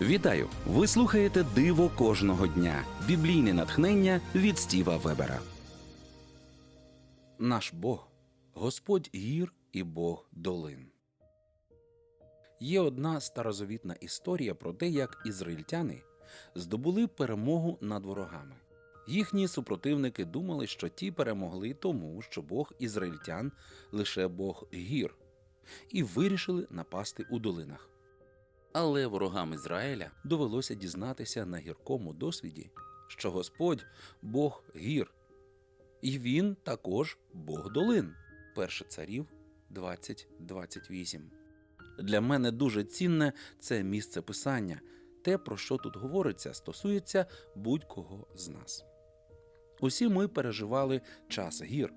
Вітаю! Ви слухаєте Диво кожного дня. Біблійне натхнення від Стіва Вебера. Наш Бог Господь гір і Бог долин. Є одна старозавітна історія про те, як ізраїльтяни здобули перемогу над ворогами. Їхні супротивники думали, що ті перемогли тому, що Бог ізраїльтян лише Бог гір, і вирішили напасти у долинах. Але ворогам Ізраїля довелося дізнатися на гіркому досвіді, що Господь Бог гір, і він також Бог долин. Перше царів 20.28. Для мене дуже цінне це місце писання. Те, про що тут говориться, стосується будь-кого з нас. Усі ми переживали час гір,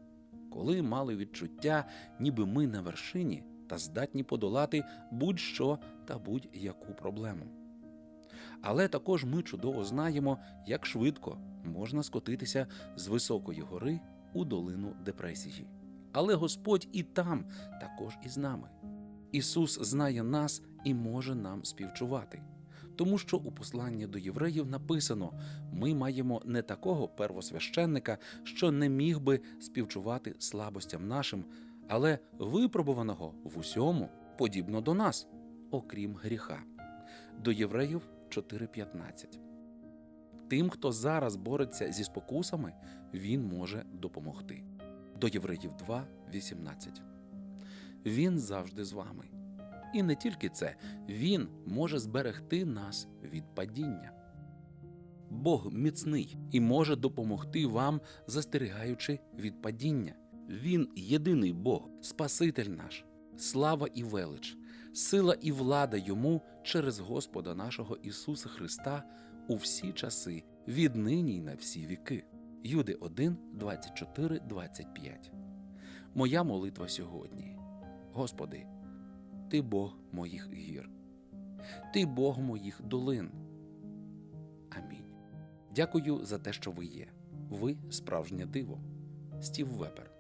коли мали відчуття, ніби ми на вершині та здатні подолати будь-що та будь-яку проблему. Але також ми чудово знаємо, як швидко можна скотитися з високої гори у долину депресії. Але Господь і там також із нами. Ісус знає нас і може нам співчувати. Тому що у посланні до євреїв написано: ми маємо не такого первосвященника, що не міг би співчувати слабостям нашим, але випробуваного в усьому подібно до нас, окрім гріха. До євреїв 4.15. Тим, хто зараз бореться зі спокусами, він може допомогти. До євреїв 2.18. Він завжди з вами. І не тільки це, він може зберегти нас від падіння. Бог міцний і може допомогти вам, застерігаючи від падіння. Він єдиний Бог, Спаситель наш, слава і велич, сила і влада йому через Господа нашого Ісуса Христа у всі часи, віднині й на всі віки. Юди 1, 24, 25. Моя молитва сьогодні. Господи, Ти Бог моїх гір, Ти Бог моїх долин. Амінь. Дякую за те, що ви є. Ви справжнє диво. Стів Вебер.